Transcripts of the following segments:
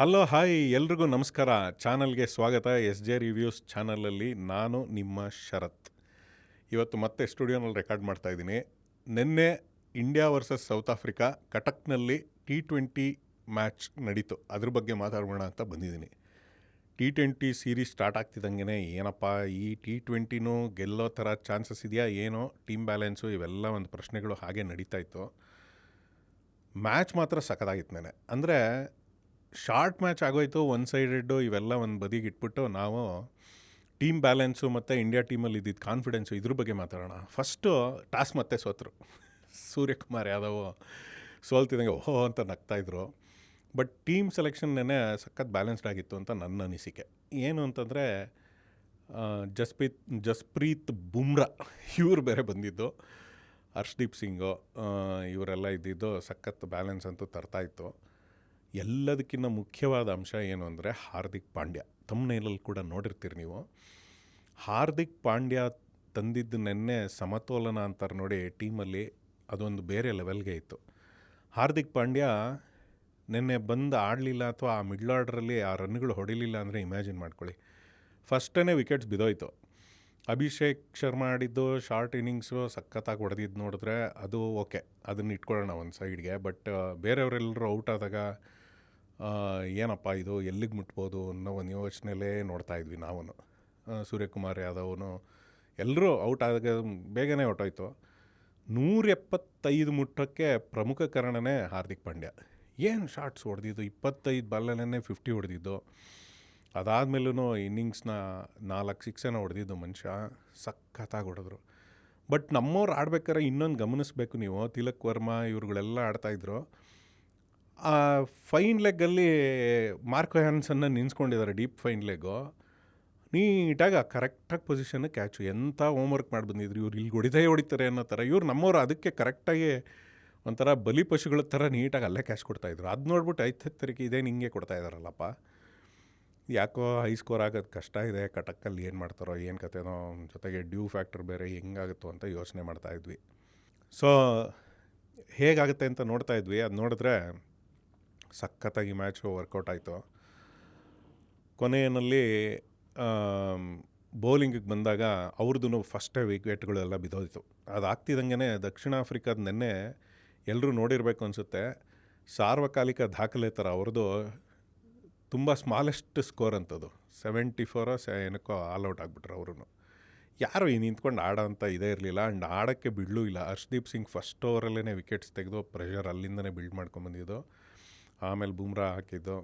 Hello, hi. ಎಲ್ರಿಗೂ ನಮಸ್ಕಾರ. ಚಾನಲ್ಗೆ ಸ್ವಾಗತ. ಎಸ್ ಜೆ ರಿವ್ಯೂಸ್ ಚಾನಲಲ್ಲಿ ನಾನು ನಿಮ್ಮ ಶರತ್. ಇವತ್ತು ಮತ್ತೆ ಸ್ಟುಡಿಯೋನಲ್ಲಿ ರೆಕಾರ್ಡ್ ಮಾಡ್ತಾ ಇದ್ದೀನಿ. ನಿನ್ನೆ ಇಂಡಿಯಾ ವರ್ಸಸ್ ಸೌತ್ ಆಫ್ರಿಕಾ ಕಟಕ್ನಲ್ಲಿ ಟಿ ಟ್ವೆಂಟಿ ಮ್ಯಾಚ್ ನಡೀತು. ಅದ್ರ ಬಗ್ಗೆ ಮಾತಾಡೋಣ ಅಂತ ಬಂದಿದ್ದೀನಿ. ಟಿ ಟ್ವೆಂಟಿ ಸೀರೀಸ್ ಸ್ಟಾರ್ಟ್ ಆಗ್ತಿದ್ದಂಗೆ ಏನಪ್ಪ, ಈ ಟಿ ಟ್ವೆಂಟಿನೂ ಗೆಲ್ಲೋ ಥರ ಚಾನ್ಸಸ್ ಇದೆಯಾ, ಏನೋ? ಟೀಮ್ ಬ್ಯಾಲೆನ್ಸು ಇವೆಲ್ಲ ಒಂದು ಪ್ರಶ್ನೆಗಳು ಹಾಗೆ ನಡೀತಾ ಇತ್ತು. ಮ್ಯಾಚ್ ಮಾತ್ರ ಸಖತ್ತಾಗಿತ್ತು ನೆನೆ ಅಂದರೆ ಶಾರ್ಟ್ ಮ್ಯಾಚ್ ಆಗೋಯ್ತು ಒನ್ ಸೈಡೆಡ್ಡು ಇವೆಲ್ಲ ಒಂದು ಬದಿಗೆ ಇಟ್ಬಿಟ್ಟು ನಾವು ಟೀಮ್ ಬ್ಯಾಲೆನ್ಸು ಮತ್ತು ಇಂಡಿಯಾ ಟೀಮಲ್ಲಿ ಇದ್ದಿದ್ದು ಕಾನ್ಫಿಡೆನ್ಸು ಇದ್ರ ಬಗ್ಗೆ ಮಾತಾಡೋಣ. ಫಸ್ಟು ಟಾಸ್ ಮತ್ತೆ ಸೋತರು. ಸೂರ್ಯಕುಮಾರ್ ಯಾದವ್ ಸೋಲ್ತಿದ್ದಂಗೆ ಓಹೋ ಅಂತ ನಗ್ತಾಯಿದ್ರು ಬಟ್ ಟೀಮ್ ಸೆಲೆಕ್ಷನ್ ಸಖತ್ ಬ್ಯಾಲೆನ್ಸ್ಡ್ ಆಗಿತ್ತು ಅಂತ ನನ್ನ ಅನಿಸಿಕೆ. ಏನು ಅಂತಂದರೆ ಜಸ್ಪ್ರೀತ್ ಜಸ್ಪ್ರೀತ್ ಬುಮ್ರಾ ಇವ್ರು ಬೇರೆ ಬಂದಿದ್ದು. ಹರ್ಷ್ದೀಪ್ ಸಿಂಗು ಇವರೆಲ್ಲ ಇದ್ದಿದ್ದು ಸಖತ್ ಬ್ಯಾಲೆನ್ಸ್ ಅಂತೂ ತರ್ತಾಯಿತ್ತು ಎಲ್ಲದಕ್ಕಿಂತ ಮುಖ್ಯವಾದ ಅಂಶ ಏನು ಅಂದರೆ ಹಾರ್ದಿಕ್ ಪಾಂಡ್ಯ. ತಮ್ಮನೇಲಲ್ಲಿ ಕೂಡ ನೋಡಿರ್ತೀರಿ ನೀವು. ಹಾರ್ದಿಕ್ ಪಾಂಡ್ಯ ತಂದಿದ್ದು ನೆನ್ನೆ ಸಮತೋಲನ ಅಂತಾರೆ ನೋಡಿ ಟೀಮಲ್ಲಿ, ಅದೊಂದು ಬೇರೆ ಲೆವೆಲ್ಗೆ ಇತ್ತು. ಹಾರ್ದಿಕ್ ಪಾಂಡ್ಯ ನೆನ್ನೆ ಬಂದು ಆಡಲಿಲ್ಲ ಅಥವಾ ಆ ಮಿಡ್ಲ್ ಆರ್ಡ್ರಲ್ಲಿ ಆ ರನ್ಗಳು ಹೊಡಿಲಿಲ್ಲ ಅಂದರೆ ಇಮ್ಯಾಜಿನ್ ಮಾಡ್ಕೊಳ್ಳಿ. ಫಸ್ಟೇ ವಿಕೆಟ್ಸ್ ಬಿದ್ದೋಯ್ತು ಅಭಿಷೇಕ್ ಶರ್ಮಾ ಆಡಿದ್ದು ಶಾರ್ಟ್ ಇನ್ನಿಂಗ್ಸು ಸಖತ್ತಾಗಿ ಹೊಡೆದಿದ್ದು ನೋಡಿದ್ರೆ ಅದು ಓಕೆ ಅದನ್ನು ಇಟ್ಕೊಳ್ಳೋಣ ಒಂದು ಸೈಡ್ಗೆ ಬಟ್ ಬೇರೆಯವರೆಲ್ಲರೂ ಔಟ್ ಆದಾಗ ಏನಪ್ಪ ಇದು? ಎಲ್ಲಿಗೆ ಮುಟ್ಬೋದು ಅನ್ನೋ ಒಂದು ಯೋಚನೆಯಲ್ಲೇ ನೋಡ್ತಾ ಇದ್ವಿ ನಾವು ಸೂರ್ಯಕುಮಾರ್ ಯಾದವ್ನು ಎಲ್ಲರೂ ಔಟ್ ಆದಾಗ ಬೇಗನೆ ಹೊಟ್ಟೋಯ್ತು ನೂರ ಎಪ್ಪತ್ತೈದು ಮುಟ್ಟಕ್ಕೆ ಪ್ರಮುಖ ಕಾರಣನೇ ಹಾರ್ದಿಕ್ ಪಾಂಡ್ಯ. ಏನು ಶಾರ್ಟ್ಸ್ ಹೊಡೆದಿದ್ದು? ಇಪ್ಪತ್ತೈದು ಬಾಲಲ್ಲೇ ಫಿಫ್ಟಿ ಹೊಡೆದಿದ್ದು. ಅದಾದಮೇಲೂ ಇನ್ನಿಂಗ್ಸ್ನ ನಾಲ್ಕು ಸಿಕ್ಸನ ಹೊಡೆದಿದ್ದು ಮನುಷ್ಯ. ಸಖತ್ತಾಗಿ ಹೊಡೆದ್ರು. ಬಟ್ ನಮ್ಮವ್ರು ಆಡ್ಬೇಕಾದ್ರೆ ಇನ್ನೊಂದು ಗಮನಿಸ್ಬೇಕು ನೀವು. ತಿಲಕ್ ವರ್ಮಾ ಇವ್ರುಗಳೆಲ್ಲ ಆಡ್ತಾಯಿದ್ರು ಆ ಫೈನ್ ಲೆಗ್ಗಲ್ಲಿ ಮಾರ್ಕ್ ಹ್ಯಾನ್ಸನ್ನ ನಿನ್ಸ್ಕೊಂಡಿದ್ದಾರೆ ಡೀಪ್ ಫೈನ್ ಲೆಗ್ಗು ನೀಟಾಗಿ ಆ ಕರೆಕ್ಟಾಗಿ ಪೊಸಿಷನ್ಗೆ ಕ್ಯಾಚು ಎಂಥ ಹೋಮ್ವರ್ಕ್ ಮಾಡಿ ಬಂದಿದ್ರು, ಇವ್ರು ಇಲ್ಲಿ ಹೊಡಿದೇ ಹೊಡಿತಾರೆ ಅನ್ನೋ ಥರ. ಇವ್ರು ನಮ್ಮವ್ರು ಅದಕ್ಕೆ ಕರೆಕ್ಟಾಗಿ ಒಂಥರ ಬಲಿ ಪಶುಗಳ ಥರ ನೀಟಾಗಿ ಅಲ್ಲೇ ಕ್ಯಾಶ್ ಕೊಡ್ತಾಯಿದ್ರು ಅದು ನೋಡ್ಬಿಟ್ಟು ಐತೆ ತರಕ್ಕೆ ಇದೇನು ಹಿಂಗೆ ಕೊಡ್ತಾ ಇದ್ದಾರಲ್ಲಪ್ಪ ಯಾಕೋ ಹೈ ಸ್ಕೋರ್ ಆಗೋದು ಕಷ್ಟ ಇದೆ ಕಟಕ್ಕಲ್ಲಿ ಏನು ಮಾಡ್ತಾರೋ, ಏನು ಕತೆನೋ ಜೊತೆಗೆ ಡ್ಯೂ ಫ್ಯಾಕ್ಟರ್ ಬೇರೆ ಹೆಂಗಾಗುತ್ತೋ ಅಂತ ಯೋಚನೆ ಮಾಡ್ತಾಯಿದ್ವಿ ಸೊ ಹೇಗಾಗುತ್ತೆ ಅಂತ ನೋಡ್ತಾ ಇದ್ವಿ. ಅದು ನೋಡಿದ್ರೆ ಸಖತ್ತಾಗಿ ಮ್ಯಾಚು ವರ್ಕೌಟ್ ಆಯಿತು. ಕೊನೆಯಲ್ಲಿ ಬೌಲಿಂಗಿಗೆ ಬಂದಾಗ ಅವ್ರದ್ದು ಫಸ್ಟೇ ವಿಕೆಟ್ಗಳೆಲ್ಲ ಬಿದ್ದೋಯ್ತು. ಅದು ಆಗ್ತಿದ್ದಂಗೆ ದಕ್ಷಿಣ ಆಫ್ರಿಕಾದ ನೆನ್ನೆ ಎಲ್ಲರೂ ನೋಡಿರಬೇಕು ಅನಿಸುತ್ತೆ. ಸಾರ್ವಕಾಲಿಕ ದಾಖಲೆ ಥರ ಅವ್ರದ್ದು ತುಂಬ ಸ್ಮಾಲೆಸ್ಟ್ ಸ್ಕೋರ್ ಅಂಥದ್ದು. ಸೆವೆಂಟಿ ಫೋರೋ ಸೆ ಏನಕ್ಕೋ ಆಲ್ ಔಟ್ ಆಗಿಬಿಟ್ರು ಅವರು ಯಾರು ಈ ನಿಂತ್ಕೊಂಡು ಆಡೋ ಅಂತ ಇದೇ ಇರಲಿಲ್ಲ. ಆ್ಯಂಡ್ ಆಡೋಕ್ಕೆ ಬಿಡ್ಲೂ ಇಲ್ಲ. ಹರ್ಷ್ದೀಪ್ ಸಿಂಗ್ ಫಸ್ಟ್ ಓವರಲ್ಲೇ ವಿಕೆಟ್ಸ್ ತೆಗೆದು ಪ್ರೆಷರ್ ಅಲ್ಲಿಂದನೇ ಬಿಲ್ಡ್ ಮಾಡ್ಕೊಂಬಂದಿದ್ದು ಆಮೇಲೆ ಬೂಮ್ರಾ ಹಾಕಿದ್ದು.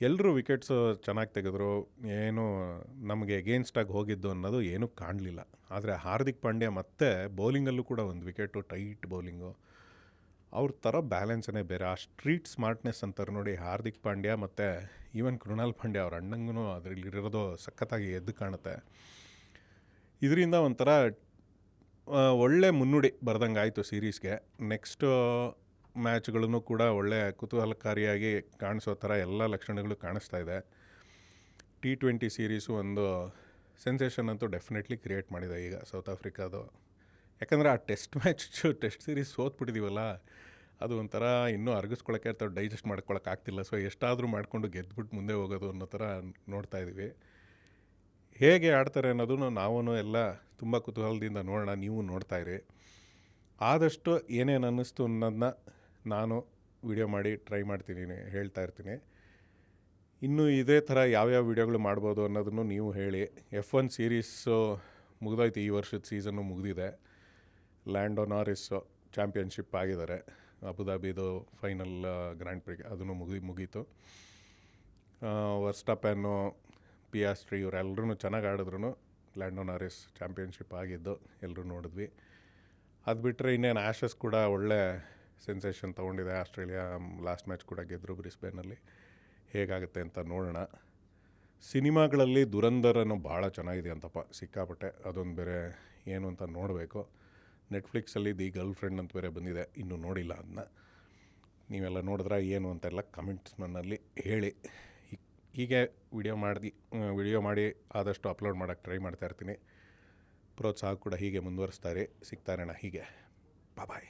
ಎಲ್ಲರೂ ವಿಕೆಟ್ಸು ಚೆನ್ನಾಗಿ ತೆಗೆದ್ರು. ಏನು ನಮಗೆ ಎಗೇನ್ಸ್ಟಾಗಿ ಹೋಗಿದ್ದು ಅನ್ನೋದು ಏನೂ ಕಾಣಲಿಲ್ಲ. ಆದರೆ ಹಾರ್ದಿಕ್ ಪಾಂಡ್ಯ ಮತ್ತೆ ಬೌಲಿಂಗಲ್ಲೂ ಕೂಡ ಒಂದು ವಿಕೆಟು ಟೈಟ್ ಬೌಲಿಂಗು ಅವ್ರ ಥರ ಬ್ಯಾಲೆನ್ಸೇ ಬೇರೆ. ಆ ಸ್ಟ್ರೀಟ್ ಸ್ಮಾರ್ಟ್ನೆಸ್ ಅಂತಾರೆ ನೋಡಿ ಹಾರ್ದಿಕ್ ಪಾಂಡ್ಯ ಮತ್ತು ಈವನ್ ಕೃಣಾಲ್ ಪಾಂಡ್ಯ ಅವ್ರ ಅಣ್ಣಂಗೂ ಅದರಲ್ಲಿರೋದು ಸಖತ್ತಾಗಿ ಎದ್ದು ಕಾಣುತ್ತೆ. ಇದರಿಂದ ಒಂಥರ ಒಳ್ಳೆ ಮುನ್ನುಡಿ ಬರ್ದಂಗೆ ಆಯಿತು ಸೀರೀಸ್ಗೆ ನೆಕ್ಸ್ಟು ಮ್ಯಾಚ್ಗಳನ್ನು ಕೂಡ ಒಳ್ಳೆಯ ಕುತೂಹಲಕಾರಿಯಾಗಿ ಕಾಣಿಸೋ ಥರ ಎಲ್ಲ ಲಕ್ಷಣಗಳು ಕಾಣಿಸ್ತಾ ಇದೆ. ಟಿ ಟ್ವೆಂಟಿ ಸೀರೀಸು ಒಂದು ಸೆನ್ಸೇಷನ್ ಅಂತೂ ಡೆಫಿನೆಟ್ಲಿ ಕ್ರಿಯೇಟ್ ಮಾಡಿದೆ ಈಗ ಸೌತ್ ಆಫ್ರಿಕಾದು. ಯಾಕಂದರೆ ಆ ಟೆಸ್ಟ್ ಮ್ಯಾಚ್ ಟೆಸ್ಟ್ ಸೀರೀಸ್ ಸೋತ್ಬಿಟ್ಟಿದ್ದೀವಲ್ಲ ಅದು ಒಂಥರ ಇನ್ನೂ ಅರ್ಗಿಸ್ಕೊಳಕ್ಕೆ ಅಥವಾ ಡೈಜೆಸ್ಟ್ ಮಾಡ್ಕೊಳಕ್ಕೆ ಆಗ್ತಿಲ್ಲ. ಸೊ, ಎಷ್ಟಾದರೂ ಮಾಡಿಕೊಂಡು ಗೆದ್ಬಿಟ್ಟು ಮುಂದೆ ಹೋಗೋದು ಅನ್ನೋ ಥರ ನೋಡ್ತಾ ಇದ್ದೀವಿ ಹೇಗೆ ಆಡ್ತಾರೆ ಅನ್ನೋದನ್ನು ನಾವೂ ಎಲ್ಲ ತುಂಬ ಕುತೂಹಲದಿಂದ ನೋಡೋಣ, ನೀವು ನೋಡ್ತಾಯಿರಿ ಆದಷ್ಟು ಏನೇನು ಅನ್ನಿಸ್ತು ಅನ್ನೋದನ್ನ ನಾನು ವಿಡಿಯೋ ಮಾಡಿ ಟ್ರೈ ಮಾಡ್ತೀನಿ, ಹೇಳ್ತಾ ಇರ್ತೀನಿ. ಇನ್ನು ಇದೇ ಥರ ಯಾವ್ಯಾವ ವಿಡಿಯೋಗಳು ಮಾಡ್ಬೋದು ಅನ್ನೋದನ್ನು ನೀವು ಹೇಳಿ. ಎಫ್ ಒನ್ ಸೀರೀಸು ಮುಗಿದೋಯ್ತು ಈ ವರ್ಷದ ಸೀಸನ್ನು ಮುಗಿದಿದೆ. ಲ್ಯಾಂಡೋ ನಾರಿಸ್ ಚಾಂಪಿಯನ್ಶಿಪ್ ಆಗಿದ್ದಾರೆ. ಅಬುದಾಬಿದು ಫೈನಲ್ ಗ್ರ್ಯಾಂಡ್ ಪ್ರಿಕ್ ಅದನ್ನು ಮುಗಿ ಮುಗೀತು. ವರ್ಸ್ಟಪೆನ್ನು ಪಿಯಾಸ್ಟ್ರಿ ಇವರೆಲ್ಲರೂ ಚೆನ್ನಾಗಿ ಆಡಿದ್ರು ಲ್ಯಾಂಡೋ ನಾರಿಸ್ ಚಾಂಪಿಯನ್ಶಿಪ್ ಆಗಿದ್ದು ಎಲ್ಲರೂ ನೋಡಿದ್ವಿ. ಅದು ಬಿಟ್ಟರೆ ಇನ್ನೇನು ಆ್ಯಶಸ್ ಕೂಡ ಒಳ್ಳೆ ಸೆನ್ಸೇಷನ್ ತೊಗೊಂಡಿದೆ ಆಸ್ಟ್ರೇಲಿಯಾ ಲಾಸ್ಟ್ ಮ್ಯಾಚ್ ಕೂಡ ಗೆದ್ದರು ಬ್ರಿಸ್ಬೇನಲ್ಲಿ ಹೇಗಾಗುತ್ತೆ ಅಂತ ನೋಡೋಣ. ಸಿನಿಮಾಗಳಲ್ಲಿ ದುರಂಧರನು ಭಾಳ ಚೆನ್ನಾಗಿದೆ ಅಂತಪ್ಪ, ಸಿಕ್ಕಾಪಟ್ಟೆ. ಅದೊಂದು ಬೇರೆ ಏನು ಅಂತ ನೋಡಬೇಕು. ನೆಟ್ಫ್ಲಿಕ್ಸಲ್ಲಿ ದಿ ಗರ್ಲ್ ಫ್ರೆಂಡ್ ಅಂತ ಬೇರೆ ಬಂದಿದೆ, ಇನ್ನೂ ನೋಡಿಲ್ಲ ಅದನ್ನ ನೀವೆಲ್ಲ ನೋಡಿದ್ರೆ ಏನು ಅಂತೆಲ್ಲ ಕಮೆಂಟ್ಸ್ನಲ್ಲಿ ಹೇಳಿ. ಹೀಗೆ ವಿಡಿಯೋ ಮಾಡಿ ವಿಡಿಯೋ ಮಾಡಿ ಆದಷ್ಟು ಅಪ್ಲೋಡ್ ಮಾಡೋಕ್ಕೆ ಟ್ರೈ ಮಾಡ್ತಾ ಇರ್ತೀನಿ. ಪ್ರೋತ್ಸಾಹ ಕೂಡ ಹೀಗೆ ಮುಂದುವರಿಸ್ತಾರೆ ಸಿಗ್ತಾರಣ ಹೀಗೆ. ಬಾಯ್